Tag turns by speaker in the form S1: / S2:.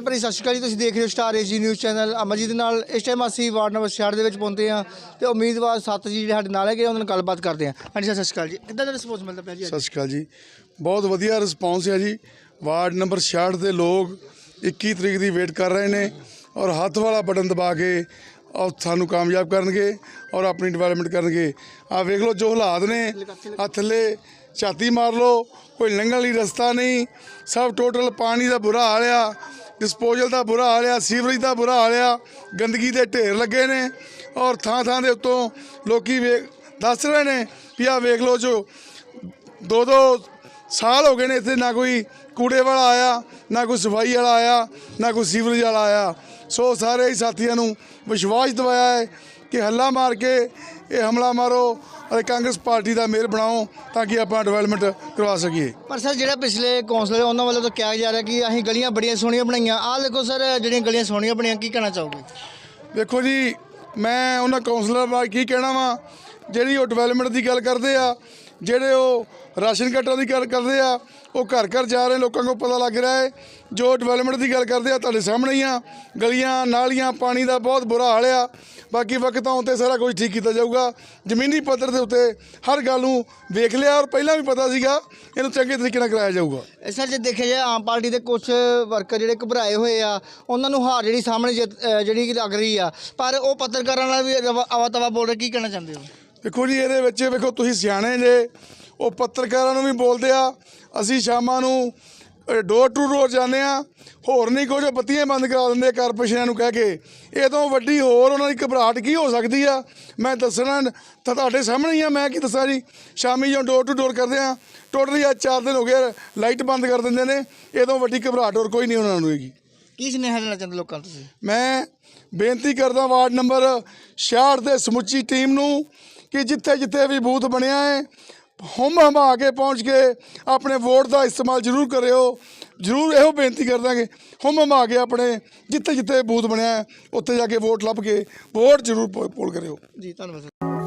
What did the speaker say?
S1: ਭਾਈ ਸਤਿ ਸ਼੍ਰੀ ਅਕਾਲ ਜੀ ਤੁਸੀਂ ਦੇਖ ਰਹੇ ਹੋ star AG news channel. Amarjeet ਦੇ ਨਾਲ ਇਸ ਟਾਈਮ ਅਸੀਂ ਵਾਰਡ ਨੰਬਰ 66 ਦੇ ਵਿੱਚ ਪਹੁੰਚੇ ਹਾਂ ਤੇ ਉਮੀਦਵਾਰ ਸੱਤ ਜੀ ਜਿਹੜੇ ਸਾਡੇ ਨਾਲ ਹੈਗੇ ਉਹਨਾਂ ਨਾਲ ਗੱਲਬਾਤ ਕਰਦੇ ਹਾਂ। ਹਾਂਜੀ ਸਰ, ਸਤਿ ਸ਼੍ਰੀ ਅਕਾਲ ਜੀ। ਕਿੱਦਾਂ ਦਾ ਰਿਸਪੌਂਸ ਮਿਲਦਾ ਪਿਆ ਜੀ ਅੱਜ?
S2: ਸਤਿ ਸ਼੍ਰੀ ਅਕਾਲ ਜੀ। ਬਹੁਤ ਵਧੀਆ ਰਿਸਪੌਂਸ ਹੈ ਜੀ। ਵਾਰਡ ਨੰਬਰ 66 ਦੇ ਲੋਕ 21 ਤਰੀਕ ਦੀ ਵੇਟ ਕਰ ਰਹੇ ਨੇ ਔਰ ਹੱਥ ਵਾਲਾ ਬਟਨ ਦਬਾ ਕੇ ਔਰ ਸਾਨੂੰ ਕਾਮਯਾਬ ਕਰਨਗੇ ਔਰ ਆਪਣੀ ਡਿਵੈਲਪਮੈਂਟ ਕਰਨਗੇ। ਆ ਵੇਖ ਲਓ ਜੋ ਹਾਲਾਤ ਨੇ ਆ ਥੱਲੇ ਛਾਤੀ ਮਾਰ ਲਓ ਕੋਈ ਲੰਘਣ ਲਈ ਰਸਤਾ ਨਹੀਂ। ਸਭ ਟੋਟਲ ਪਾਣੀ ਦਾ ਬੁਰਾ ਹਾਲ ਆ। ਡਿਸਪੋਜ਼ਲ ਦਾ ਬੁਰਾ ਹਾਲ ਆ, ਸੀਵਰੇਜ ਦਾ ਬੁਰਾ ਹਾਲ ਆ, ਗੰਦਗੀ ਦੇ ਢੇਰ ਲੱਗੇ ਨੇ ਔਰ ਥਾਂ ਥਾਂ ਦੇ ਉੱਤੋਂ ਲੋਕੀ ਵੇਖ, ਦੱਸ ਰਹੇ ਨੇ ਵੀ ਆ ਵੇਖ ਲਓ ਜੋ ਦੋ ਦੋ ਸਾਲ ਹੋ ਗਏ ਨੇ ਇੱਥੇ ਨਾ ਕੋਈ ਕੂੜੇ ਵਾਲਾ ਆਇਆ, ਨਾ ਕੋਈ ਸਫ਼ਾਈ ਵਾਲਾ ਆਇਆ, ਨਾ ਕੋਈ ਸੀਵਰੇਜ ਵਾਲਾ ਆਇਆ। ਸੋ ਸਾਰੇ ਹੀ ਸਾਥੀਆਂ ਨੂੰ ਵਿਸ਼ਵਾਸ ਦਿਵਾਇਆ ਹੈ ਕਿ ਹੱਲਾ ਮਾਰ ਕੇ ਇਹ ਹਮਲਾ ਮਾਰੋ ਅਤੇ ਕਾਂਗਰਸ ਪਾਰਟੀ ਦਾ ਮੇਲ ਬਣਾਓ ਤਾਂ ਕਿ ਆਪਾਂ ਡਿਵੈਲਪਮੈਂਟ ਕਰਵਾ ਸਕੀਏ।
S1: ਪਰ ਸਰ ਜਿਹੜਾ ਪਿਛਲੇ ਕੌਂਸਲਰ ਉਹਨਾਂ ਵੱਲੋਂ ਤਾਂ ਕਿਹਾ ਜਾ ਰਿਹਾ ਕਿ ਅਸੀਂ ਗਲੀਆਂ ਬੜੀਆਂ ਸੋਹਣੀਆਂ ਬਣਾਈਆਂ। ਆਹ ਦੇਖੋ ਸਰ ਜਿਹੜੀਆਂ ਗਲੀਆਂ ਸੋਹਣੀਆਂ ਬਣੀਆਂ ਕੀ ਕਹਿਣਾ ਚਾਹੋਗੇ?
S2: ਦੇਖੋ ਜੀ ਮੈਂ ਉਹਨਾਂ ਕਾਉਂਸਲਰ ਬਾਰੇ ਕੀ ਕਹਿਣਾ ਵਾ ਜਿਹੜੀ ਉਹ ਡਿਵੈਲਪਮੈਂਟ ਦੀ ਗੱਲ ਕਰਦੇ ਆ ਜਿਹੜੇ ਉਹ ਰਾਸ਼ਨ ਕਾਰਡਾਂ ਦੀ ਗੱਲ ਕਰਦੇ ਆ, ਉਹ ਘਰ ਘਰ ਜਾ ਰਹੇ, ਲੋਕਾਂ ਨੂੰ ਪਤਾ ਲੱਗ ਰਿਹਾ ਹੈ। ਜੋ ਡਿਵੈਲਪਮੈਂਟ ਦੀ ਗੱਲ ਕਰਦੇ ਆ ਤੁਹਾਡੇ ਸਾਹਮਣੇ ਹੀ ਆ। ਗਲੀਆਂ, ਨਾਲੀਆਂ, ਪਾਣੀ ਦਾ ਬਹੁਤ ਬੁਰਾ ਹਾਲ ਆ। ਬਾਕੀ ਵਕਤਾਂ ਉੱਤੇ ਸਾਰਾ ਕੁਝ ਠੀਕ ਕੀਤਾ ਜਾਊਗਾ। ਜ਼ਮੀਨੀ ਪੱਧਰ ਦੇ ਉੱਤੇ ਹਰ ਗੱਲ ਨੂੰ ਵੇਖ ਲਿਆ ਔਰ ਪਹਿਲਾਂ ਵੀ ਪਤਾ ਸੀਗਾ, ਇਹਨੂੰ ਚੰਗੇ ਤਰੀਕੇ ਨਾਲ ਕਰਾਇਆ ਜਾਊਗਾ।
S1: ਇਹ ਸਰ, ਜੇ ਦੇਖਿਆ ਜਾਏ, ਆਮ ਪਾਰਟੀ ਦੇ ਕੁਝ ਵਰਕਰ ਜਿਹੜੇ ਘਬਰਾਏ ਹੋਏ ਆ, ਉਹਨਾਂ ਨੂੰ ਹਾਰ ਜਿਹੜੀ ਸਾਹਮਣੇ ਜਿਹੜੀ ਲੱਗ ਰਹੀ ਆ, ਪਰ ਉਹ ਪੱਤਰਕਾਰਾਂ ਨਾਲ ਵੀ ਆਵਾ ਤਵਾ ਬੋਲ ਰਹੇ, ਕੀ ਕਹਿਣਾ ਚਾਹੁੰਦੇ ਹੋ?
S2: ਦੇਖੋ ਜੀ ਇਹਦੇ ਵਿੱਚ ਵੇਖੋ ਤੁਸੀਂ ਸਿਆਣੇ ਜੇ ਉਹ ਪੱਤਰਕਾਰਾਂ ਨੂੰ ਵੀ ਬੋਲਦੇ ਆ ਅਸੀਂ ਸ਼ਾਮਾਂ ਨੂੰ ਡੋਰ ਟੂ ਡੋਰ ਜਾਂਦੇ ਆ ਹੋਰ ਨਹੀਂ ਕੁਝ ਬੱਤੀਆਂ ਬੰਦ ਕਰਾ ਦਿੰਦੇ ਆ ਕਾਰਪੋਰੇਸ਼ਨਾਂ ਨੂੰ ਕਹਿ ਕੇ। ਇਹ ਤੋਂ ਵੱਡੀ ਹੋਰ ਉਹਨਾਂ ਦੀ ਘਬਰਾਹਟ ਕੀ ਹੋ ਸਕਦੀ ਆ? ਮੈਂ ਦੱਸਣਾ ਤਾਂ ਤੁਹਾਡੇ ਸਾਹਮਣੇ ਹੀ ਆ ਮੈਂ ਕੀ ਦੱਸਾਂ ਜੀ? ਸ਼ਾਮੀ ਜਦੋਂ ਡੋਰ ਟੂ ਡੋਰ ਕਰਦੇ ਆ ਟੋਟਲੀ ਅੱਜ 4 ਦਿਨ ਹੋ ਗਏ ਲਾਈਟ ਬੰਦ ਕਰ ਦਿੰਦੇ ਨੇ ਇਹ ਤੋਂ ਵੱਡੀ ਘਬਰਾਹਟ ਹੋਰ ਕੋਈ ਨਹੀਂ ਉਹਨਾਂ ਨੂੰ ਹੈਗੀ।
S1: ਕੀ ਸੁਨੇਹਾ ਦੇਣਾ ਚਾਹੁੰਦੇ ਲੋਕਾਂ ਨੂੰ ਤੁਸੀਂ?
S2: ਮੈਂ ਬੇਨਤੀ ਕਰਦਾ ਵਾਰਡ ਨੰਬਰ 66 ਦੇ ਸਮੁੱਚੀ ਟੀਮ ਨੂੰ ਕਿ ਜਿੱਥੇ ਜਿੱਥੇ ਵੀ ਬੂਥ ਬਣਿਆ ਹੈ ਹਮ ਹਮਾ ਕੇ ਪਹੁੰਚ ਕੇ ਆਪਣੇ ਵੋਟ ਦਾ ਇਸਤੇਮਾਲ ਜ਼ਰੂਰ ਕਰਿਓ। ਜ਼ਰੂਰ ਇਹੋ ਬੇਨਤੀ ਕਰ ਦਾਂਗੇ ਹਮ ਹਮਾ ਕੇ ਆਪਣੇ ਜਿੱਥੇ ਜਿੱਥੇ ਬੂਥ ਬਣਿਆ ਹੈ, ਉੱਥੇ ਜਾ ਕੇ ਵੋਟ ਲੱਭ ਕੇ ਵੋਟ ਜ਼ਰੂਰ ਪੋ- ਪੋਲ ਕਰਿਓ।
S1: ਜੀ ਧੰਨਵਾਦ